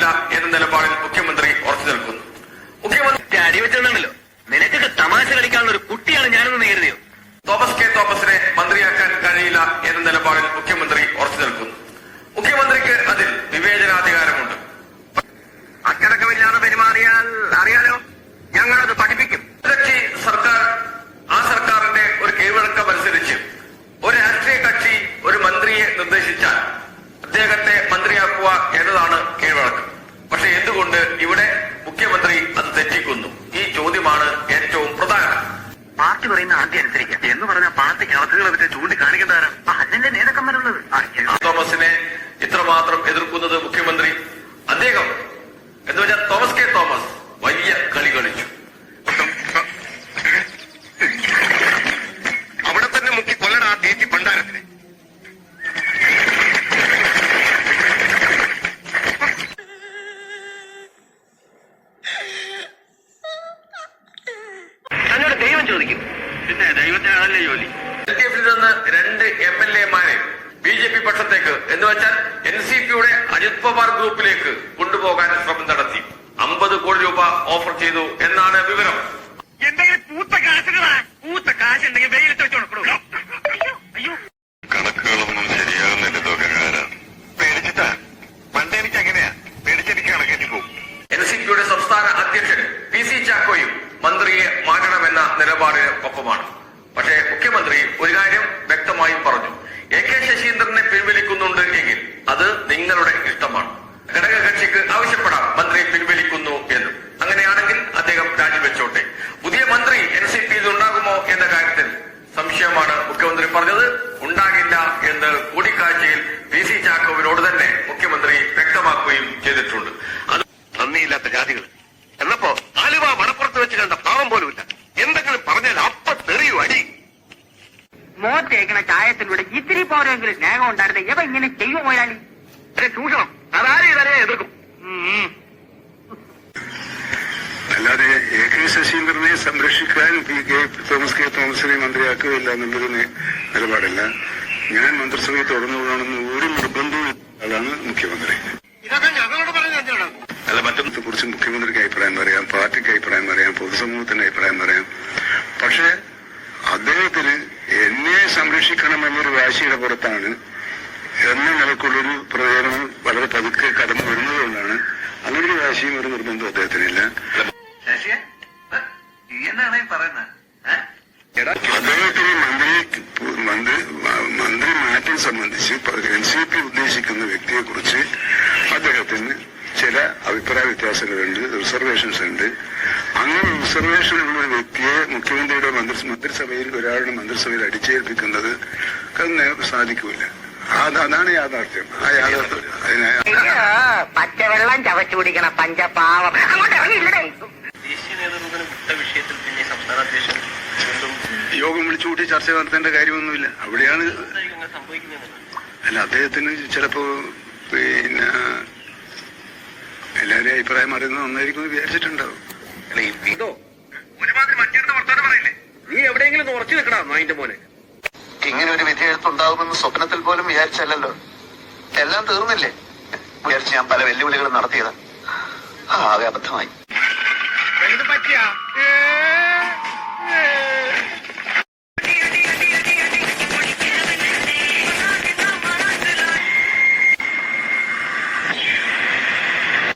കഴിയില്ല എന്ന നിലപാടിൽ മുഖ്യമന്ത്രി ഉറച്ചു നിൽക്കുന്നു. മുഖ്യമന്ത്രി അടിവെച്ചെന്നുണ്ടല്ലോ നിനക്കൊക്കെ തമാശ കളിക്കാനുള്ള ഒരു കുട്ടിയാണ് ഞാനെന്ന് നേരിടുന്നത് തോമസ് കെ തോമസിനെ മന്ത്രിയാക്കാൻ കഴിയില്ല എന്ന നിലപാടിൽ മുഖ്യമന്ത്രി ഉറച്ചു നിൽക്കുന്നു. മുഖ്യമന്ത്രിക്ക് അതിൽ വിവേചനാധികാരമുണ്ട്. എന്ന് പറഞ്ഞ പാർട്ടിക്ക് അവസ്ഥകളെ പറ്റി ആ, തോമസിനെ ഇത്രമാത്രം എതിർക്കുന്നത് മുഖ്യമന്ത്രി അദ്ദേഹം. എന്ന് വെച്ചാൽ തോമസ് കെ തോമസ്. ദൈവത്തിനാണല്ലേ ജോലി. എൽ ഡി എഫിൽ നിന്ന് രണ്ട് എം എൽ എമാരെ ബി ജെ പി പക്ഷത്തേക്ക് എന്ന് വെച്ചാൽ എൻ സി പിയുടെ അജിത് പവാർ ഗ്രൂപ്പിലേക്ക് കൊണ്ടുപോകാൻ ശ്രമം നടത്തി. അമ്പത് കോടി രൂപ ഓഫർ ചെയ്തു എന്നാണ് വിവരം. എന്തെങ്കിലും പൂത്ത കാശുകളാ? പൂത്ത കാശ് ഉണ്ടെങ്കിൽ വെയിലത്ത് വെച്ച് അയ്യോ അയ്യോ. കണക്കുകളൊന്നും ശരിയാകുന്നില്ല തുകകാരാ പേടിച്ചിട്ടാ? പണ്ട് എനിക്ക് അങ്ങനെയാ. പേടിച്ചെനിക്ക് കണക്കേറ്റി പോകും. എൻ സി പിയുടെ സംസ്ഥാന അധ്യക്ഷൻ പി സി ചാക്കോയും മന്ത്രിയെ മാറ്റണമെന്ന നിലപാടിന് ഒപ്പമാണ് പക്ഷേ മുഖ്യമന്ത്രി ഒരു കാര്യം വ്യക്തമായി പറഞ്ഞു. എ കെ ശശീന്ദ്രനെ പിൻവലിക്കുന്നുണ്ട് എങ്കിൽ അത് നിങ്ങളുടെ ഇഷ്ടമാണ്. ഘടകകക്ഷിക്ക് ആവശ്യപ്പെടാം മന്ത്രി പിൻവലിക്കുന്നു എന്ന്. അങ്ങനെയാണെങ്കിൽ അദ്ദേഹം രാജിവെച്ചോട്ടെ. പുതിയ മന്ത്രി എൻ സി പിയിൽ ഉണ്ടാകുമോ എന്ന കാര്യത്തിൽ സംശയമാണ് മുഖ്യമന്ത്രി പറഞ്ഞത്. ഉണ്ടാകില്ല എന്ന് കൂടിക്കാഴ്ചയിൽ പി സി ചാക്കോവിനോട് തന്നെ മുഖ്യമന്ത്രി വ്യക്തമാക്കുകയും ചെയ്തിട്ടുണ്ട്. അത് നന്ദിയില്ലാത്ത ജാതികൾ എന്നപ്പോ ആലുവ മണപ്പുറത്ത് വെച്ച് കണ്ട പാവം പോലുമില്ല. മോത്തേക്കണ ചായത്തിലൂടെ ഇത്തിരി പോരെങ്കിലും സ്നേഹം ഉണ്ടായിരുന്നു ഇവ ഇങ്ങനെ ചെയ്യും ഒരു ചൂഷണം അതാരും ഇതാരെ എതിർക്കും? അല്ലാതെ എ കെ ശശീന്ദ്രനെ സംരക്ഷിക്കാൻ പി കെ തോമസ് കെ തോമസിനെ മന്ത്രിയാക്കുകയില്ല എന്നുള്ളതിന് നിലപാടില്ല. ഞാൻ മന്ത്രിസഭയിൽ തുടർന്നുകൊള്ളണമെന്ന് ഒരു നിർബന്ധവും അതാണ് മുഖ്യമന്ത്രി. അല്ല മറ്റൊന്നത്തെ കുറിച്ച് മുഖ്യമന്ത്രിക്ക് അഭിപ്രായം പറയാം പാർട്ടിക്ക് അഭിപ്രായം പറയാം പൊതുസമൂഹത്തിന്റെ അഭിപ്രായം പറയാം. പക്ഷെ അദ്ദേഹത്തിന് എന്നെ സംരക്ഷിക്കണമെന്നൊരു വാശിയുടെ പുറത്താണ്. എന്ന നിലക്കുള്ളൊരു പ്രചരണം വളരെ പതുക്കെ കടന്നു വരുന്നതുകൊണ്ടാണ് അങ്ങനെ ഒരു വാശിയും ഒരു നിർബന്ധം അദ്ദേഹത്തിനില്ല. അദ്ദേഹത്തിന് മന്ത്രി മന്ത്രി മന്ത്രി മാറ്റം സംബന്ധിച്ച് എൻ സി പി ഉദ്ദേശിക്കുന്ന വ്യക്തിയെ കുറിച്ച് അദ്ദേഹത്തിന് ചില അഭിപ്രായ വ്യത്യാസങ്ങളുണ്ട് റിസർവേഷൻസ് ഉണ്ട് റിസർവേഷൻ എന്നൊരു ഒരു വ്യക്തിയെ മുഖ്യമന്ത്രിയുടെ മന്ത്രി മന്ത്രിസഭയിൽ ഒരാളുടെ മന്ത്രിസഭയിൽ അടിച്ചേൽപ്പിക്കുന്നത് അത് സാധിക്കൂല. അത് അതാണ് യാഥാർത്ഥ്യം. ആ യാഥാർത്ഥ്യം പച്ചവെള്ളം ചവച്ചു കുടിക്കണ പഞ്ചപാവം. അങ്ങോട്ട് ഇറങ്ങിയില്ലടേ. ദേശീയ നേതൃത്വത്തിന് വിട്ട വിഷയത്തിൽ പിന്നെ സംസ്ഥാന അധ്യക്ഷൻ യോഗം വിളിച്ചു കൂട്ടി ചർച്ച നടത്തേണ്ട കാര്യമൊന്നുമില്ല. അവിടെയാണ് അല്ല അദ്ദേഹത്തിന് ചിലപ്പോ പിന്നെ എല്ലാവരെയും അഭിപ്രായം അറിയുന്നത് നന്നായിരിക്കും വിചാരിച്ചിട്ടുണ്ടാവും. ഒരുമാതിരി മറ്റേടുത്ത് വർത്താനം പറയില്ലേ? നീ എവിടെയെങ്കിലും ഉറച്ചു നിൽക്കടാ മോനെ? ഇങ്ങനെ ഒരു വിധിയെഴുത്തുണ്ടാകുമെന്ന് സ്വപ്നത്തിൽ പോലും വിചാരിച്ചല്ലോ എല്ലാം തീർന്നില്ലേ? വിചാരിച്ച് ഞാൻ പല വെല്ലുവിളികളും നടത്തിയത്. ആകെ അബദ്ധമായി. പറ്റിയാ?